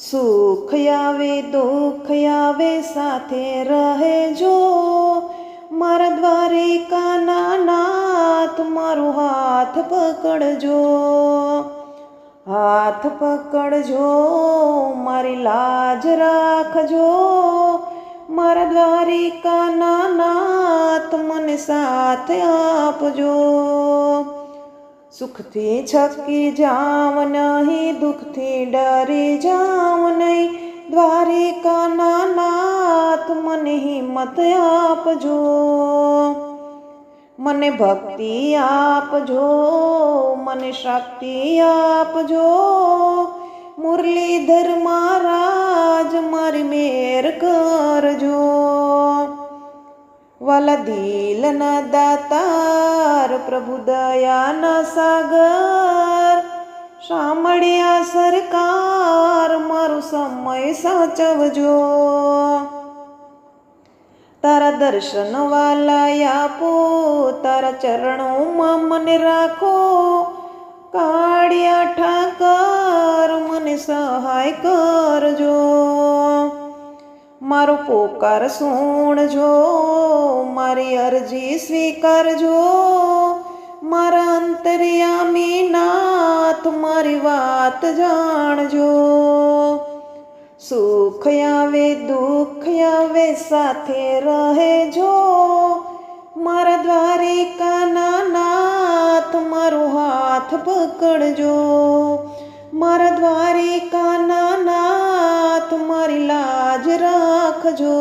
સુખ આવે, દુઃખ આવે, સાથે રહેજો મારા દ્વારિકાના નાથ મારું હાથ પકડજો. હાથ પકડજો, મારી લાજ રાખજો. મારા દ્વારિકાના નાથ મને સાથે આપજો. સુખથી છકી જાવ નહીં, દુઃખથી ડરી જાવ. હિંમત આપજો. મને ભક્તિ આપજો, મને શક્તિ આપજો. મુરલીધર મહારાજ, મારી મેર કરજો. વાલા દિલના દાતાર, પ્રભુ દયાના સાગર. સાંભળ્યા સરકાર, મારું સમય સાચવજો. તારા દર્શન વાલાય આપો, તારા ચરણોમાં મને રાખો. કાળિયા ઠાકર મને સહાય કરજો. મારો પોકાર સુણજો, મારી અરજી સ્વીકારજો. મારા અંતરિયામી નાથ મારી વાત જાણજો. સુખ આવે દુઃખ આવે સાથે રહેજો. મારા દ્વારિકાના નાથ મારો હાથ પકડજો. મારા દ્વારિકાના નાથ મારી લાજ રાખજો.